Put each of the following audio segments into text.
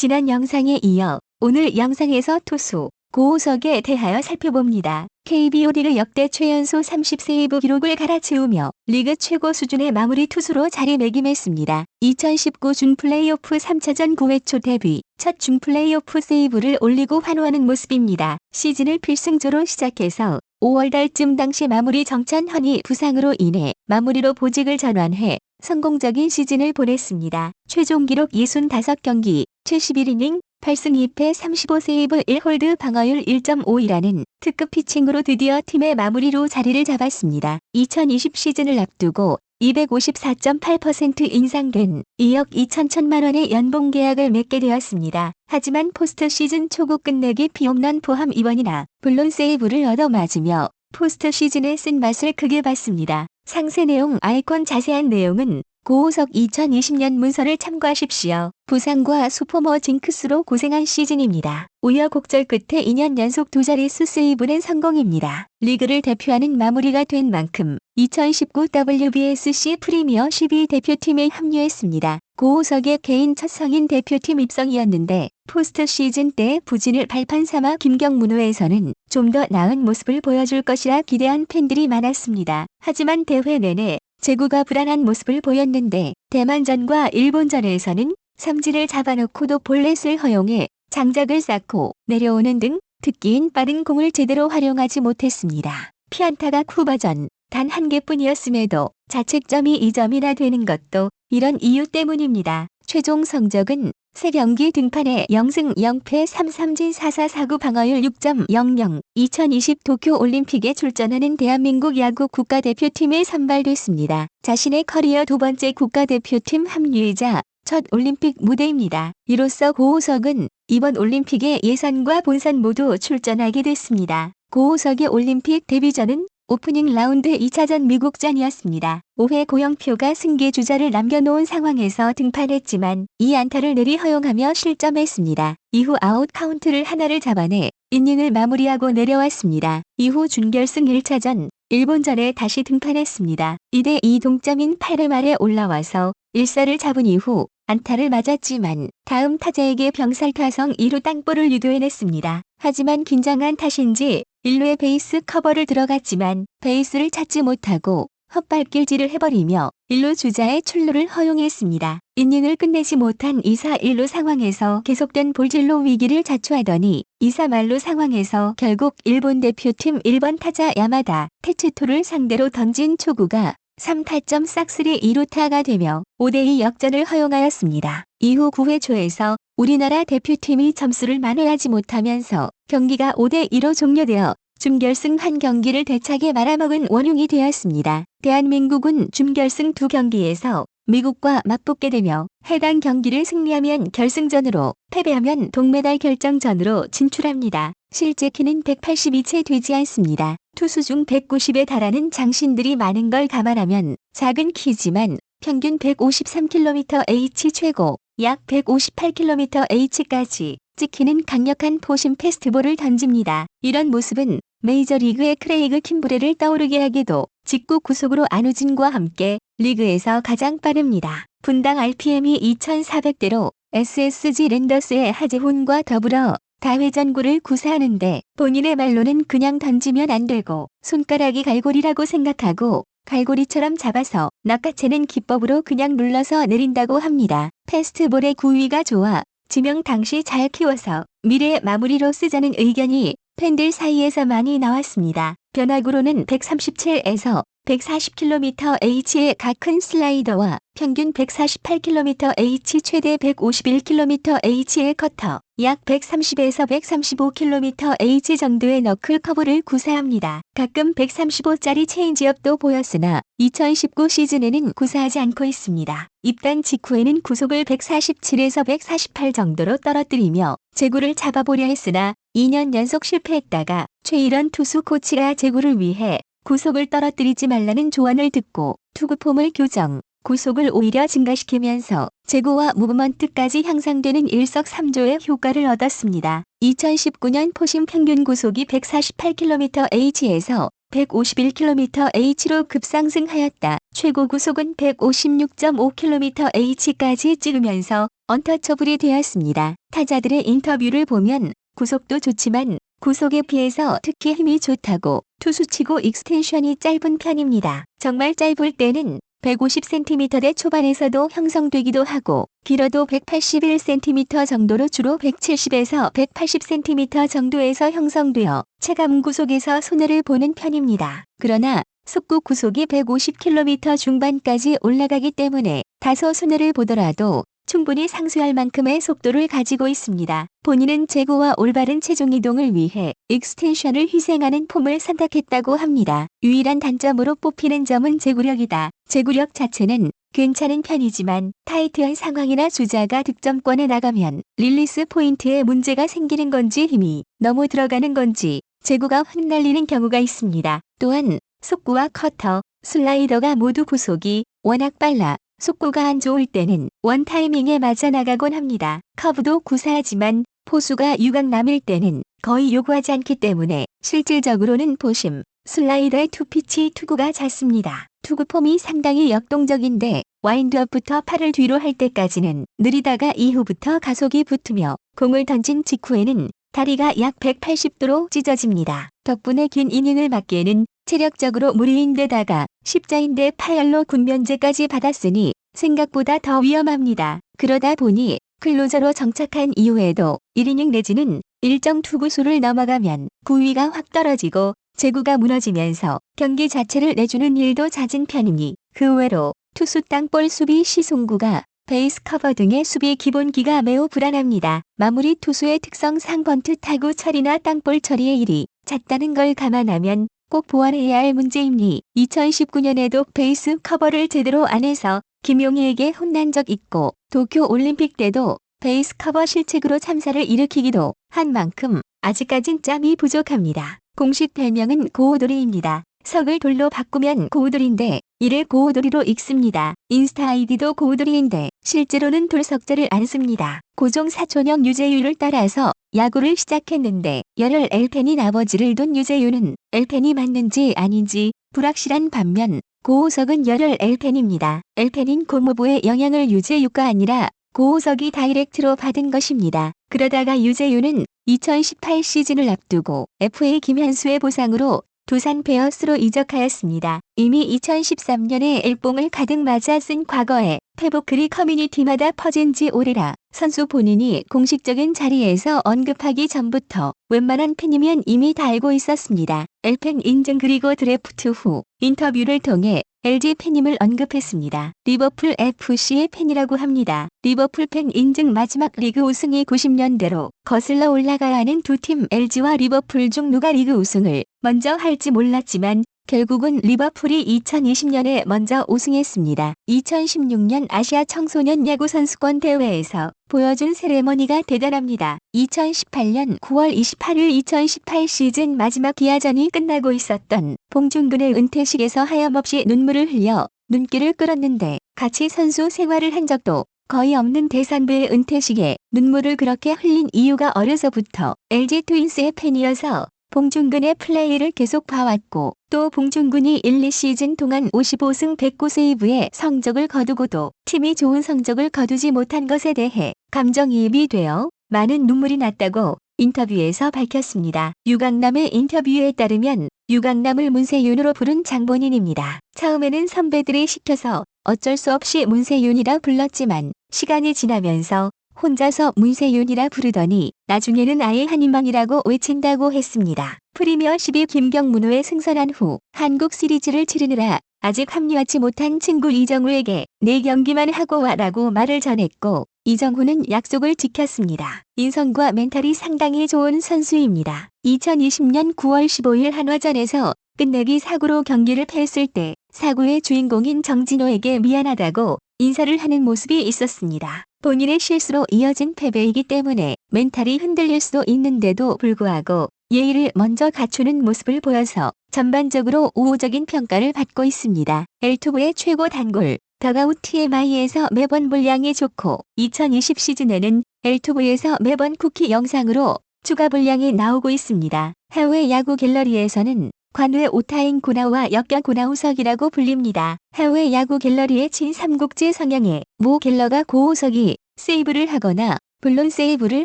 지난 영상에 이어 오늘 영상에서 투수 고우석에 대하여 살펴봅니다. KBO 리그 역대 최연소 30세이브 기록을 갈아치우며 리그 최고 수준의 마무리 투수로 자리매김했습니다. 2019 준 플레이오프 3차전 9회 초 데뷔, 첫 준 플레이오프 세이브를 올리고 환호하는 모습입니다. 시즌을 필승조로 시작해서 5월 달쯤 당시 마무리 정찬헌이 부상으로 인해 마무리로 보직을 전환해 성공적인 시즌을 보냈습니다. 최종 기록 65경기, 71이닝, 8승 2패 35세이브 1홀드 방어율 1.5이라는 특급 피칭으로 드디어 팀의 마무리로 자리를 잡았습니다. 2020 시즌을 앞두고 254.8% 인상된 2억 2천 천만 원의 연봉 계약을 맺게 되었습니다. 하지만 포스트 시즌 초구 끝내기 피홈런 포함 입원이나 블론 세이브를 얻어맞으며 포스트 시즌의 쓴맛을 크게 봤습니다. 상세 내용 아이콘 자세한 내용은 고우석 2020년 문서를 참고하십시오. 부상과 수포머 징크스로 고생한 시즌입니다. 우여곡절 끝에 2년 연속 두 자릿수 세이브는 성공입니다. 리그를 대표하는 마무리가 된 만큼 2019 WBSC 프리미어 12 대표팀에 합류했습니다. 고우석의 개인 첫 성인 대표팀 입성이었는데 포스트 시즌 때 부진을 발판 삼아 김경문호에서는 좀 더 나은 모습을 보여줄 것이라 기대한 팬들이 많았습니다. 하지만 대회 내내 제구가 불안한 모습을 보였는데 대만전과 일본전에서는 삼진을 잡아놓고도 볼넷을 허용해 장작을 쌓고 내려오는 등 특기인 빠른 공을 제대로 활용하지 못했습니다. 피안타가 쿠바전 단 한 개뿐이었음에도 자책점이 2점이나 되는 것도 이런 이유 때문입니다. 최종 성적은 3경기 등판에 0승 0패 3삼진 4사4구 방어율 6.00 2020 도쿄올림픽에 출전하는 대한민국 야구 국가대표팀에 선발됐습니다. 자신의 커리어 두 번째 국가대표팀 합류이자 첫 올림픽 무대입니다. 이로써 고우석은 이번 올림픽에 예선과 본선 모두 출전하게 됐습니다. 고우석의 올림픽 데뷔전은 오프닝 라운드 2차전 미국전이었습니다. 5회 고영표가 승계 주자를 남겨놓은 상황에서 등판했지만 이 안타를 내리 허용하며 실점했습니다. 이후 아웃 카운트를 하나를 잡아내 이닝을 마무리하고 내려왔습니다. 이후 준결승 1차전 일본전에 다시 등판했습니다. 2대2 동점인 8회 말에 올라와서 1사를 잡은 이후 안타를 맞았지만 다음 타자에게 병살타성 2루 땅볼을 유도해냈습니다. 하지만 긴장한 탓인지 1루에 베이스 커버를 들어갔지만 베이스를 찾지 못하고 헛발길질을 해버리며 1루 주자의 출루를 허용했습니다. 이닝을 끝내지 못한 2사 1루 상황에서 계속된 볼질로 위기를 자초하더니 2사 말루 상황에서 결국 일본 대표팀 1번 타자 야마다 테츠토를 상대로 던진 초구가 3타점 싹쓸이 2루타가 되며 5대2 역전을 허용하였습니다. 이후 9회 초에서 우리나라 대표팀이 점수를 만회하지 못하면서 경기가 5대2로 종료되어 준결승 한 경기를 대차게 말아먹은 원흉이 되었습니다. 대한민국은 준결승 두 경기에서 미국과 맞붙게 되며 해당 경기를 승리하면 결승전으로 패배하면 동메달 결정전으로 진출합니다. 실제 키는 182채 되지 않습니다. 투수 중 190에 달하는 장신들이 많은 걸 감안하면 작은 키지만 평균 153km/h 최고 약 158km/h까지 찍히는 강력한 포심 패스트볼을 던집니다. 이런 모습은 메이저리그의 크레이그 킴브레를 떠오르게 하게도 직구 구속으로 안우진과 함께 리그에서 가장 빠릅니다. 분당 RPM이 2400대로 SSG 랜더스의 하재훈과 더불어 다회전구를 구사하는데 본인의 말로는 그냥 던지면 안 되고 손가락이 갈고리라고 생각하고 갈고리처럼 잡아서 낚아채는 기법으로 그냥 눌러서 내린다고 합니다. 패스트볼의 구위가 좋아 지명 당시 잘 키워서 미래 마무리로 쓰자는 의견이 팬들 사이에서 많이 나왔습니다. 변화구로는 137에서 140km/h의 가큰 슬라이더와 평균 148km/h 최대 151km/h의 커터, 약 130에서 135km/h 정도의 너클 커브를 구사합니다. 가끔 135짜리 체인지업도 보였으나 2019 시즌에는 구사하지 않고 있습니다. 입단 직후에는 구속을 147에서 148 정도로 떨어뜨리며 제구를 잡아보려 했으나 2년 연속 실패했다가 최일원 투수 코치가 제구를 위해 구속을 떨어뜨리지 말라는 조언을 듣고 투구폼을 교정, 구속을 오히려 증가시키면서 제구와 무브먼트까지 향상되는 일석삼조의 효과를 얻었습니다. 2019년 포심 평균 구속이 148km/h에서 151km/h로 급상승하였다. 최고 구속은 156.5km/h까지 찍으면서 언터처블이 되었습니다. 타자들의 인터뷰를 보면 구속도 좋지만 구속에 비해서 특히 힘이 좋다고 투수치고 익스텐션이 짧은 편입니다. 정말 짧을 때는 150cm대 초반에서도 형성되기도 하고 길어도 181cm 정도로 주로 170에서 180cm 정도에서 형성되어 체감 구속에서 손해를 보는 편입니다. 그러나 속구 구속이 150km 중반까지 올라가기 때문에 다소 손해를 보더라도 충분히 상수할 만큼의 속도를 가지고 있습니다. 본인은 제고와 올바른 체중 이동을 위해 익스텐션을 희생하는 폼을 선택했다고 합니다. 유일한 단점으로 뽑히는 점은 제구력이다. 제구력 자체는 괜찮은 편이지만 타이트한 상황이나 주자가 득점권에 나가면 릴리스 포인트에 문제가 생기는 건지 힘이 너무 들어가는 건지 제구가 흩날리는 경우가 있습니다. 또한 속구와 커터, 슬라이더가 모두 구속이 워낙 빨라 속구가 안 좋을 때는 원 타이밍에 맞아 나가곤 합니다. 커브도 구사하지만 포수가 유각남일 때는 거의 요구하지 않기 때문에 실질적으로는 보심, 슬라이더의 투피치 투구가 잦습니다. 투구 폼이 상당히 역동적인데 와인드업부터 팔을 뒤로 할 때까지는 느리다가 이후부터 가속이 붙으며 공을 던진 직후에는 다리가 약 180도로 찢어집니다. 덕분에 긴 이닝을 맞기에는 체력적으로 무리인 데다가 십자인대 파열로 군면제까지 받았으니 생각보다 더 위험합니다. 그러다 보니 클로저로 정착한 이후에도 1이닝 내지는 일정 투구수를 넘어가면 구위가 확 떨어지고 제구가 무너지면서 경기 자체를 내주는 일도 잦은 편이니 그 외로 투수 땅볼 수비 시송구가 베이스 커버 등의 수비 기본기가 매우 불안합니다. 마무리 투수의 특성상 번트 타구 처리나 땅볼 처리의 일이 잦다는 걸 감안하면 꼭 보완해야 할 문제이니 2019년에도 베이스 커버를 제대로 안 해서 김용희에게 혼난 적 있고 도쿄 올림픽 때도 베이스 커버 실책으로 참사를 일으키기도 한 만큼 아직까진 짬이 부족합니다. 공식 별명은 고우돌이입니다. 석을 돌로 바꾸면 고우돌인데 이를 고우돌이로 읽습니다. 인스타 아이디도 고우돌이인데 실제로는 돌석자를 안 씁니다. 고종 사촌형 유재유를 따라서 야구를 시작했는데 열혈 엘펜인 아버지를 둔 유재유는 엘펜이 맞는지 아닌지 불확실한 반면 고우석은 열혈 엘펜입니다. 엘펜인 고모부의 영향을 유재유가 아니라 고우석이 다이렉트로 받은 것입니다. 그러다가 유재유는 2018 시즌을 앞두고 FA 김현수의 보상으로 두산 베어스로 이적하였습니다. 이미 2013년에 엘봉을 가득 맞아 쓴 과거에 페보클이 커뮤니티마다 퍼진 지 오래라 선수 본인이 공식적인 자리에서 언급하기 전부터 웬만한 팬이면 이미 다 알고 있었습니다. 엘펜 인증 그리고 드래프트 후 인터뷰를 통해 LG 팬임을 언급했습니다. 리버풀 FC의 팬이라고 합니다. 리버풀 팬 인증 마지막 리그 우승이 90년대로 거슬러 올라가야 하는 두 팀 LG와 리버풀 중 누가 리그 우승을 먼저 할지 몰랐지만 결국은 리버풀이 2020년에 먼저 우승했습니다. 2016년 아시아 청소년 야구 선수권 대회에서 보여준 세레머니가 대단합니다. 2018년 9월 28일 2018 시즌 마지막 기아전이 끝나고 있었던 봉준근의 은퇴식에서 하염없이 눈물을 흘려 눈길을 끌었는데 같이 선수 생활을 한 적도 거의 없는 대산배의 은퇴식에 눈물을 그렇게 흘린 이유가 어려서부터 LG 트윈스의 팬이어서 봉준근의 플레이를 계속 봐왔고 또 봉준근이 1, 2시즌 동안 55승 109세이브의 성적을 거두고도 팀이 좋은 성적을 거두지 못한 것에 대해 감정이입이 되어 많은 눈물이 났다고 인터뷰에서 밝혔습니다. 유강남의 인터뷰에 따르면 유강남을 문세윤으로 부른 장본인입니다. 처음에는 선배들이 시켜서 어쩔 수 없이 문세윤이라 불렀지만 시간이 지나면서 혼자서 문세윤이라 부르더니 나중에는 아예 한인망이라고 외친다고 했습니다. 프리미어 12 김경문호에 승선한 후 한국 시리즈를 치르느라 아직 합류하지 못한 친구 이정우에게 내 경기만 하고 와라고 말을 전했고 이정우는 약속을 지켰습니다. 인성과 멘탈이 상당히 좋은 선수입니다. 2020년 9월 15일 한화전에서 끝내기 사구로 경기를 패했을 때 사구의 주인공인 정진호에게 미안하다고 인사를 하는 모습이 있었습니다. 본인의 실수로 이어진 패배이기 때문에 멘탈이 흔들릴 수도 있는데도 불구하고 예의를 먼저 갖추는 모습을 보여서 전반적으로 우호적인 평가를 받고 있습니다. 엘투브의 최고 단골 더가웃 TMI에서 매번 분량이 좋고 2020 시즌에는 엘투브에서 매번 쿠키 영상으로 추가 분량이 나오고 있습니다. 해외 야구 갤러리에서는 관외 오타인 고나와 역경 고나우석이라고 불립니다. 해외 야구 갤러리의 친삼국지 성향의 모 갤러가 고우석이 세이브를 하거나 블론 세이브를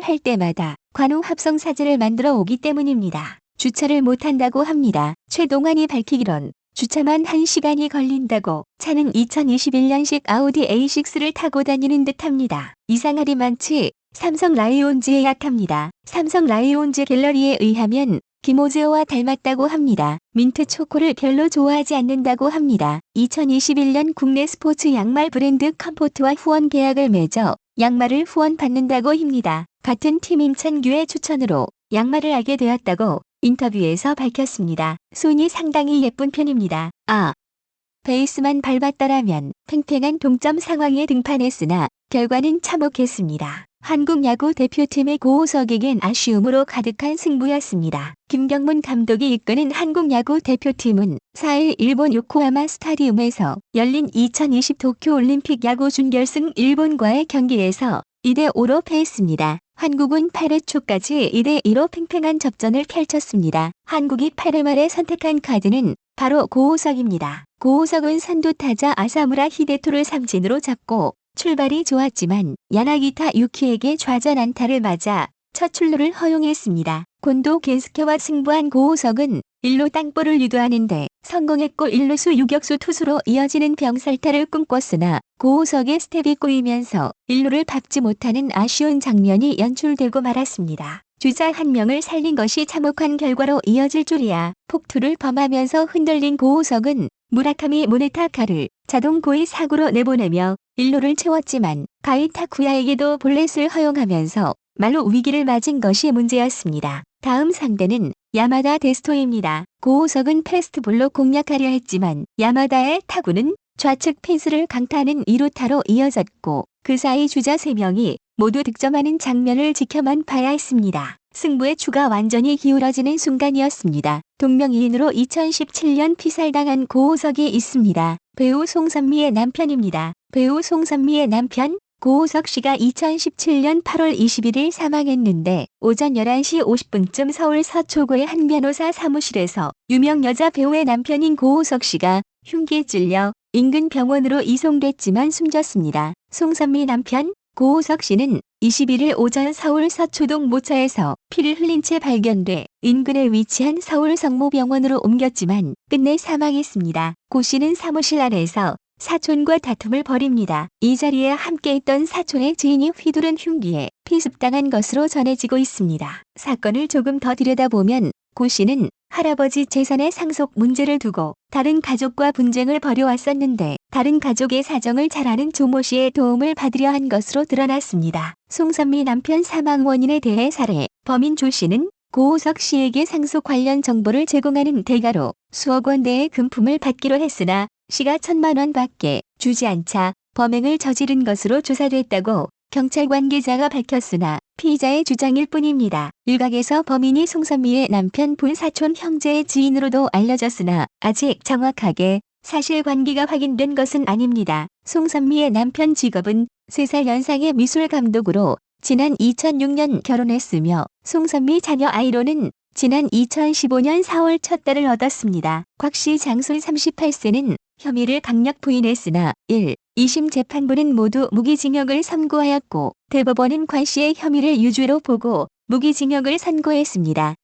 할 때마다 관우 합성 사진을 만들어 오기 때문입니다. 주차를 못한다고 합니다. 최동환이 밝히기론 주차만 1시간이 걸린다고 차는 2021년식 아우디 A6를 타고 다니는 듯합니다. 많지 삼성 라이온즈에 약합니다. 삼성 라이온즈 갤러리에 의하면 김오즈오와 닮았다고 합니다. 민트 초코를 별로 좋아하지 않는다고 합니다. 2021년 국내 스포츠 양말 브랜드 컴포트와 후원 계약을 맺어 양말을 후원받는다고 합니다. 같은 팀 임찬규의 추천으로 양말을 알게 되었다고 인터뷰에서 밝혔습니다. 손이 상당히 예쁜 편입니다. 아, 베이스만 밟았더라면 팽팽한 동점 상황에 등판했으나 결과는 참혹했습니다. 한국 야구 대표팀의 고우석에겐 아쉬움으로 가득한 승부였습니다. 김경문 감독이 이끄는 한국 야구 대표팀은 4일 일본 요코하마 스타디움에서 열린 2020 도쿄올림픽 야구 준결승 일본과의 경기에서 2대5로 패했습니다. 한국은 8회 초까지 2대2로 팽팽한 접전을 펼쳤습니다. 한국이 8회 말에 선택한 카드는 바로 고우석입니다. 고우석은 선두 타자 아사무라 히데토를 삼진으로 잡고 출발이 좋았지만 야나기타 유키에게 좌전 안타를 맞아 첫 출루를 허용했습니다. 곤도 겐스케와 승부한 고우석은 1루 땅볼을 유도하는데 성공했고 1루수 유격수 투수로 이어지는 병살타를 꿈꿨으나 고우석의 스텝이 꼬이면서 1루를 밟지 못하는 아쉬운 장면이 연출되고 말았습니다. 주자 한 명을 살린 것이 참혹한 결과로 이어질 줄이야 폭투를 범하면서 흔들린 고우석은 무라카미 모네타카를 자동 고의 사구로 내보내며 1루를 채웠지만 가이타쿠야에게도 볼넷을 허용하면서 말로 위기를 맞은 것이 문제였습니다. 다음 상대는 야마다 데스토입니다. 고우석은 패스트볼로 공략하려 했지만 야마다의 타구는 좌측 펜스를 강타하는 2루타로 이어졌고 그 사이 주자 3명이 모두 득점하는 장면을 지켜만 봐야 했습니다. 승부의 추가 완전히 기울어지는 순간이었습니다. 동명이인으로 2017년 피살당한 고우석이 있습니다. 배우 송선미의 남편입니다. 배우 송선미의 남편 고우석 씨가 2017년 8월 21일 사망했는데 오전 11시 50분쯤 서울 서초구의 한 변호사 사무실에서 유명 여자 배우의 남편인 고우석 씨가 흉기에 찔려 인근 병원으로 이송됐지만 숨졌습니다. 송선미 남편 고우석 씨는 21일 오전 서울 서초동 모처에서 피를 흘린 채 발견돼 인근에 위치한 서울 성모병원으로 옮겼지만 끝내 사망했습니다. 고 씨는 사무실 안에서 사촌과 다툼을 벌입니다. 이 자리에 함께 있던 사촌의 지인이 휘두른 흉기에 피습당한 것으로 전해지고 있습니다. 사건을 조금 더 들여다보면 고 씨는 할아버지 재산의 상속 문제를 두고 다른 가족과 분쟁을 벌여왔었는데 다른 가족의 사정을 잘 아는 조모 씨의 도움을 받으려 한 것으로 드러났습니다. 송선미 남편 사망 원인에 대해 살해 범인 조 씨는 고우석 씨에게 상속 관련 정보를 제공하는 대가로 수억 원대의 금품을 받기로 했으나 시가 천만 원 밖에 주지 않자 범행을 저지른 것으로 조사됐다고 경찰 관계자가 밝혔으나 피의자의 주장일 뿐입니다. 일각에서 범인이 송선미의 남편 분사촌 형제의 지인으로도 알려졌으나 아직 정확하게 사실관계가 확인된 것은 아닙니다. 송선미의 남편 직업은 3살 연상의 미술 감독으로 지난 2006년 결혼했으며 송선미 자녀 아이로는 지난 2015년 4월 첫 딸을 얻었습니다. 곽 씨 장술 38세는 혐의를 강력 부인했으나 1. 2심 재판부는 모두 무기징역을 선고하였고 대법원은 관 씨의 혐의를 유죄로 보고 무기징역을 선고했습니다.